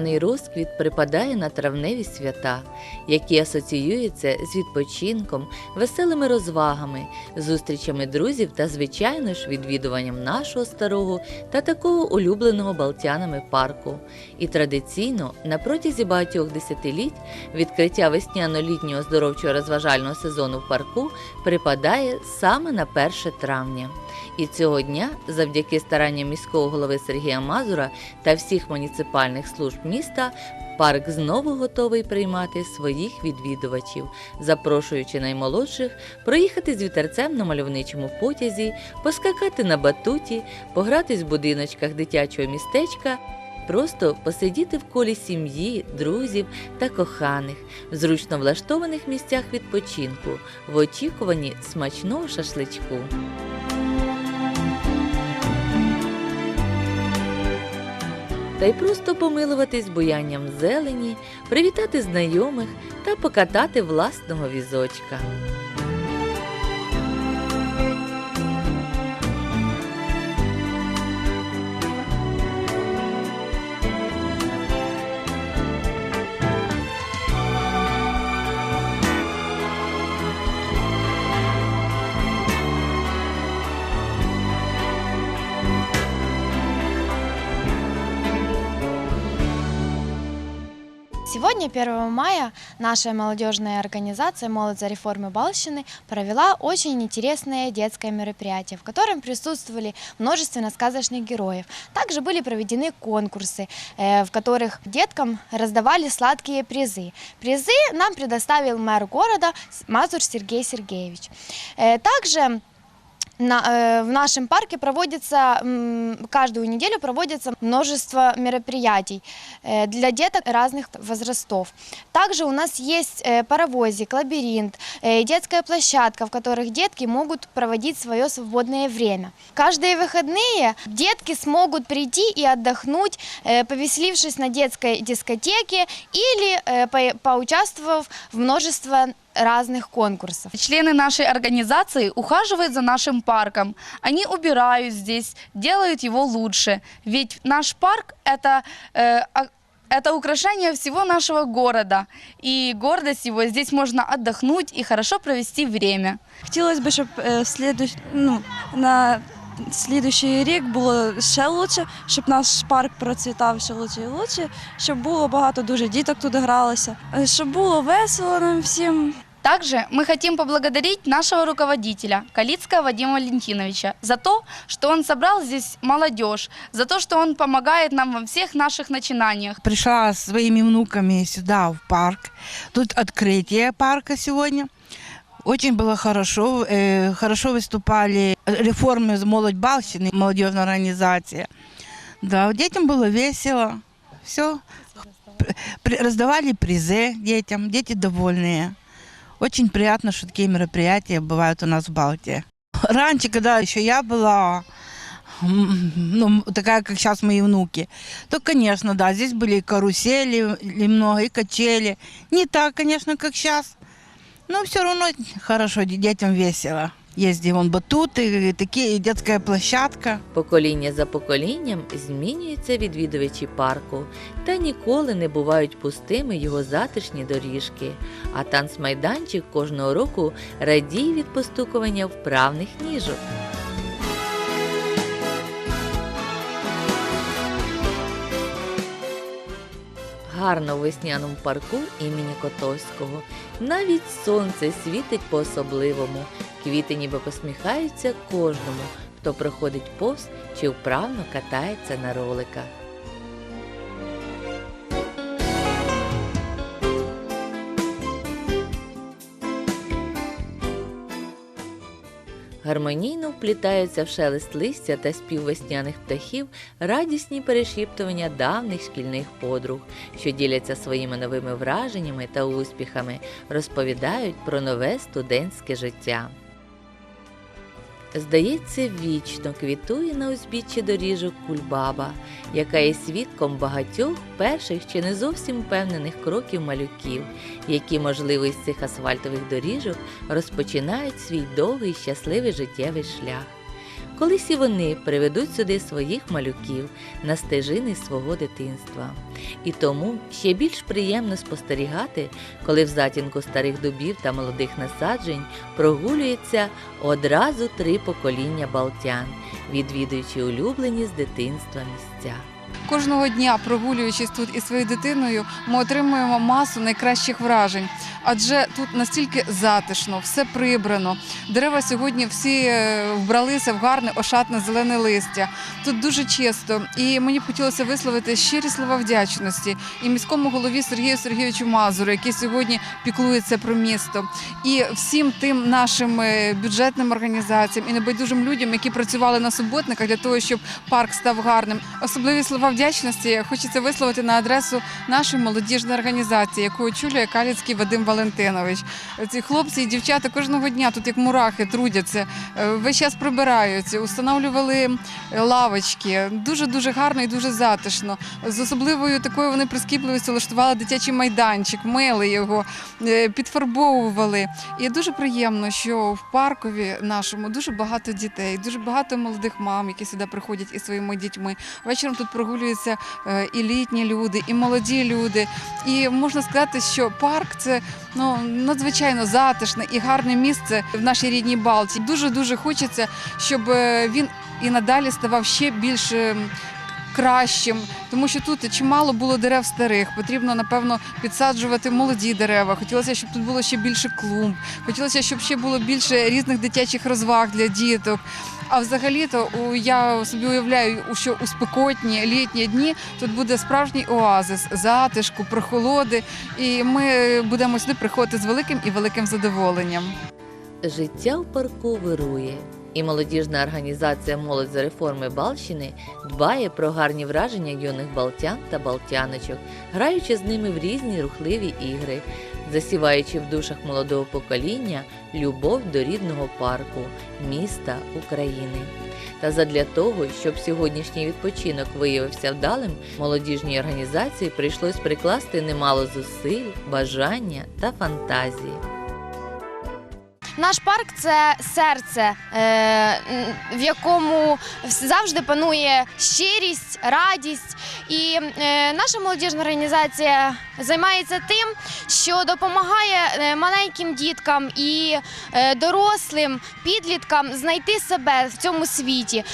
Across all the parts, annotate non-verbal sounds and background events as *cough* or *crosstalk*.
Весняний розквіт припадає на травневі свята, які асоціюються з відпочинком, веселими розвагами, зустрічами друзів та, звичайно ж, відвідуванням нашого старого та такого улюбленого балтянами парку. І традиційно на протязі багатьох десятиліть відкриття весняно-літнього здоровчого розважального сезону в парку припадає саме на 1 травня. І цього дня, завдяки старанням міського голови Сергія Мазура та всіх муніципальних служб міста, парк знову готовий приймати своїх відвідувачів, запрошуючи наймолодших проїхати з вітерцем на мальовничому потязі, поскакати на батуті, погратись в будиночках дитячого містечка. Просто посидіти в колі сім'ї, друзів та коханих в зручно влаштованих місцях відпочинку в очікуванні смачного шашличку. Та й просто помилуватись буянням зелені, привітати знайомих та покатати власного візочка. Сегодня, 1 мая, наша молодежная организация «Молодь за реформы Балщины» провела очень интересное детское мероприятие, в котором присутствовали множество сказочных героев. Также были проведены конкурсы, э, в которых деткам раздавали сладкие призы. Призы нам предоставил мэр города Мазур Сергей Сергеевич. Э, Также на, э, в нашем парке проводится м, каждую неделю проводится множество мероприятий э, для деток разных возрастов. Также у нас есть э, паровозик, лабиринт, э, детская площадка, в которых детки могут проводить свое свободное время. Каждые выходные детки смогут прийти и отдохнуть, э, повеселившись на детской дискотеке или э, по- поучаствовав в множество разных конкурсов. Члены нашей организации ухаживают за нашим парком. Они убирают здесь, делают его лучше. Ведь наш парк это, э, а- это украшение всего нашего города. И гордость его здесь можно отдохнуть и хорошо провести время. Хотілося б, щоб е, слідуч... ну, на слідуючий рік було ще краще, щоб наш парк процвітав ще краще і краще, щоб було багато дуже діток тут гралося, е, щоб було весело нам всім. Также мы хотим поблагодарить нашего руководителя Калицкого Вадима Валентиновича за то, что он собрал здесь молодежь, за то, что он помогает нам во всех наших начинаниях. пришла с своими внуками сюда, в парк. Тут открытие парка сегодня. Очень было хорошо. э, хорошо выступали реформы молодь Балщины, молодежная организация. Да, детям было весело. Все. Раздавали призы детям, дети довольные. Очень приятно, что такие мероприятия бывают у нас в Балтии. Раньше, когда еще я была, ну, такая, как сейчас мои внуки, то, конечно, да, здесь были и карусели, и много, и качели. Не так, конечно, как сейчас. Но все равно хорошо, де- детям весело. Есть и вон такие, и площадка. Покоління за поколінням змінюються відвідувачі парку, та ніколи не бувають пустими його затишні доріжки. А танцмайданчик кожного року радіє від постукування вправних ніжок. Гарно в весняному парку імені Котовського. Навіть сонце світить по-особливому. Квіти ніби посміхаються кожному, хто проходить повз чи вправно катається на роликах. Гармонійно вплітаються в шелест листя та спів весняних птахів радісні перешіптування давніх шкільних подруг, що діляться своїми новими враженнями та успіхами, розповідають про нове студентське життя. Здається, вічно квітує на узбіччі доріжок кульбаба, яка є свідком багатьох перших чи не зовсім впевнених кроків малюків, які, можливо, із цих асфальтових доріжок розпочинають свій довгий щасливий життєвий шлях. Колись і вони приведуть сюди своїх малюків на стежини свого дитинства. І тому ще більш приємно спостерігати, коли в затінку старих дубів та молодих насаджень прогулюється одразу три покоління балтян, відвідуючи улюблені з дитинства місця. Кожного дня, прогулюючись тут із своєю дитиною, ми отримуємо масу найкращих вражень. Адже тут настільки затишно, все прибрано. Дерева сьогодні всі е, вбралися в гарне ошатне зелене листя. Тут дуже чисто. І мені б хотілося висловити щирі слова вдячності і міському голові Сергію Сергійовичу Мазуру, який сьогодні піклується про місто, і всім тим нашим е, бюджетним організаціям і небайдужим людям, які працювали на суботниках для того, щоб парк став гарним. Особливі слова вдячності хочеться висловити на адресу нашої молодіжної організації, яку очолює Каліцький Вадим Валентинович. Ці хлопці і дівчата кожного дня тут як мурахи трудяться, е, весь час прибирають, установлювали е, лавочки. Дуже дуже гарно і дуже затишно. З особливою такою вони прискіпливістю влаштували дитячий майданчик, мили його, е, підфарбовували. І дуже приємно, що в паркові нашому дуже багато дітей, дуже багато молодих мам, які сюди приходять із своїми дітьми. Вечором тут прогулюються е, і літні люди, і молоді люди. І можна сказати, що парк це ну надзвичайно затишне і гарне місце в нашій рідній Балті. Дуже дуже хочеться, щоб е, він і надалі ставав ще більш е, кращим, тому що тут чимало було дерев старих. Потрібно напевно підсаджувати молоді дерева. Хотілося, щоб тут було ще більше клумб. Хотілося, щоб ще було більше різних дитячих розваг для діток. А взагалі-то я собі уявляю, що у спекотні літні дні тут буде справжній оазис, затишку, прохолоди, і ми будемо сюди приходити з великим і великим задоволенням. Життя в парку вирує, і молодіжна організація Молодь за реформи Балщини дбає про гарні враження юних балтян та балтяночок, граючи з ними в різні рухливі ігри, засіваючи в душах молодого покоління любов до рідного парку, міста України. Та задля того, щоб сьогоднішній відпочинок виявився вдалим, молодіжній організації прийшлось прикласти немало зусиль, бажання та фантазії. Наш парк це серце, е, в якому завжди панує щирість, радість. І е, наша молодіжна організація займається тим, що допомагає е, маленьким діткам і дорослим підліткам знайти себе в цьому світі.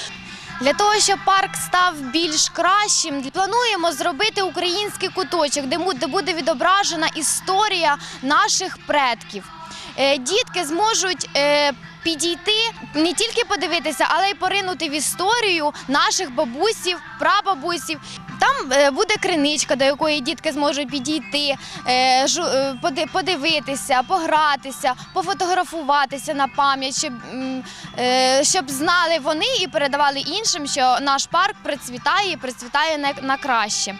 Для того, щоб парк став більш кращим, плануємо зробити український куточок, де буде відображена історія наших предків. Е, Дітки зможуть е, підійти не тільки подивитися, але й поринути в історію наших бабусів, прабабусів. Там е, буде криничка, до якої дітки зможуть підійти, подивитися, погратися, пофотографуватися на пам'ять, щоб, щоб знали вони і передавали іншим, що наш парк процвітає і процвітає на, краще.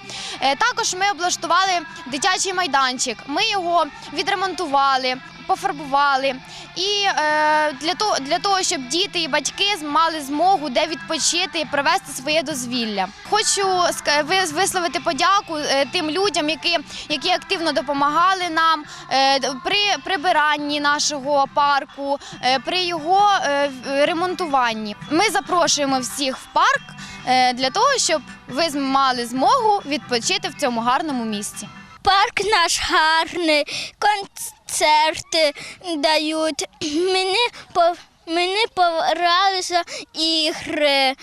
Також ми облаштували дитячий майданчик. Ми його відремонтували. Пофарбували і е, для того, для того, щоб діти і батьки мали змогу де відпочити і провести своє дозвілля. Хочу висловити подяку е, тим людям, які, які активно допомагали нам е, при прибиранні нашого парку, е, при його е, ремонтуванні. Ми запрошуємо всіх в парк е, для того, щоб ви мали змогу відпочити в цьому гарному місці. Парк наш гарний, концерти дають. *clears throat* Мені мені понравилися ігри,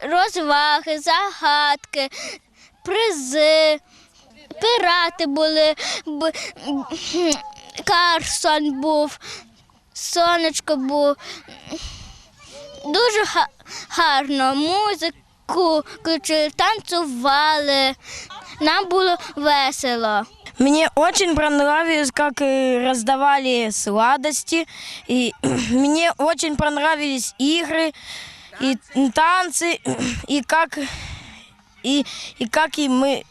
розваги, загадки, призи, пірати були, Карсон був, сонечко був. Дуже га- гарно музику включили, танцювали. Нам було весело. Мне очень понравилось, как э, раздавали сладости. И *clears throat* мне очень понравились игры и танцы, и как, и, и как и мы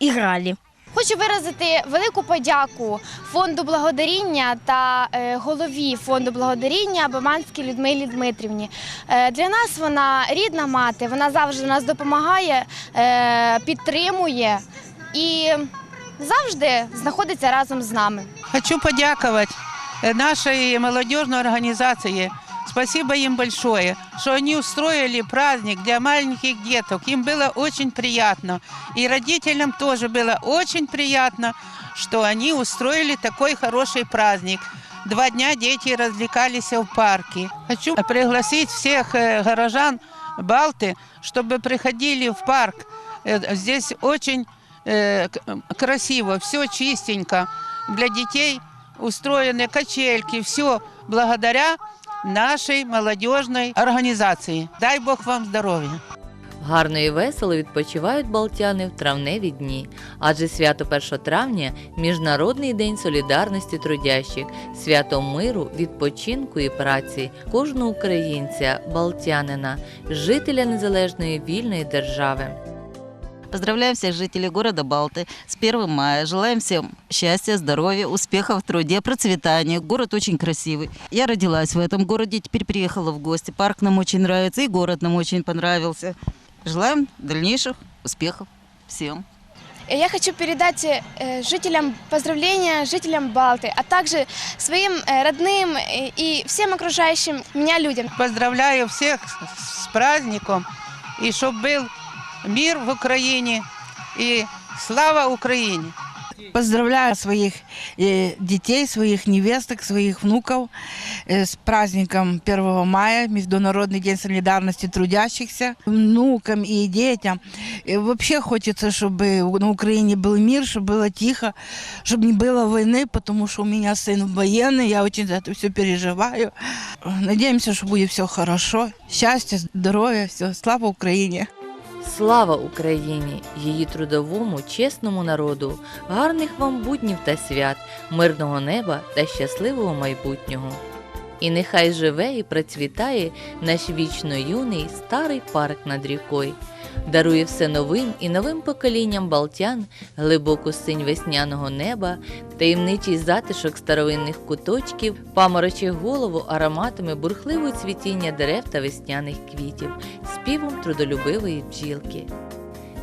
играли. Хочу виразити велику подяку фонду благодаріння та е, голові фонду благодаріння Баманській Людмилі Дмитрівні. Е, для нас вона рідна мати, вона завжди нас допомагає, е, підтримує і завжди знаходиться разом з нами. Хочу подякувати нашій молодіжній організації Спасибо им большое, что они устроили праздник для маленьких деток. Им было очень приятно. И родителям тоже было очень приятно, что они устроили такой хороший праздник. Два дня дети развлекались в парке. Хочу пригласить всех э, горожан Балты, чтобы приходили в парк. Э, Здесь очень э, красиво, все чистенько. Для детей устроены качельки, все благодаря нашей молодежной организации. Дай Бог вам здоровья. Гарно і весело відпочивають балтяни в травневі дні, адже свято 1 травня Міжнародний день солідарності трудящих, свято миру, відпочинку і праці кожного українця, балтянина, жителя незалежної вільної держави. Поздравляем всех жителей города Балты с 1 мая. Желаем всем счастья, здоровья, успехов в труде, процветания. Город очень красивый. Я родилась в этом городе, теперь приехала в гости. Парк нам очень нравится и город нам очень понравился. Желаем дальнейших успехов всем. Я хочу передать э, жителям поздравления, жителям Балты, а также своим э, родным э, и всем окружающим меня людям. Поздравляю всех с с праздником и чтобы был мир в Украине и слава Украине. Поздравляю своих э, детей, своих невесток, своих внуков э, с праздником 1 мая, Международный день солидарности трудящихся, внукам и детям. И вообще хочется, чтобы на Украине был мир, чтобы было тихо, чтобы не было войны, потому что у меня сын военный, я очень за это все переживаю. Надеемся, что будет все хорошо. Счастья, здоровья, все. Слава Украине! Слава Україні, її трудовому, чесному народу, гарних вам буднів та свят, мирного неба та щасливого майбутнього. І нехай живе і процвітає наш вічно юний старий парк над рікою, дарує все новим і новим поколінням балтян глибоку синь весняного неба, таємничий затишок старовинних куточків, паморочи голову ароматами бурхливого цвітіння дерев та весняних квітів, співом трудолюбивої бджілки.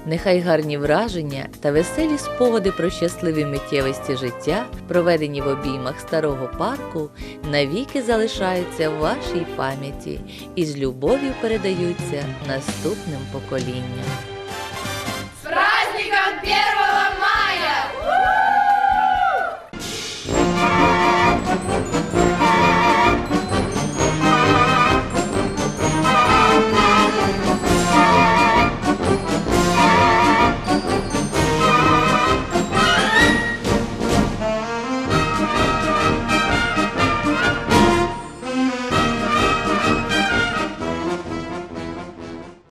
Нехай гарні враження та веселі спогади про щасливі миттєвості життя, проведені в обіймах старого парку, навіки залишаються в вашій пам'яті і з любов'ю передаються наступним поколінням.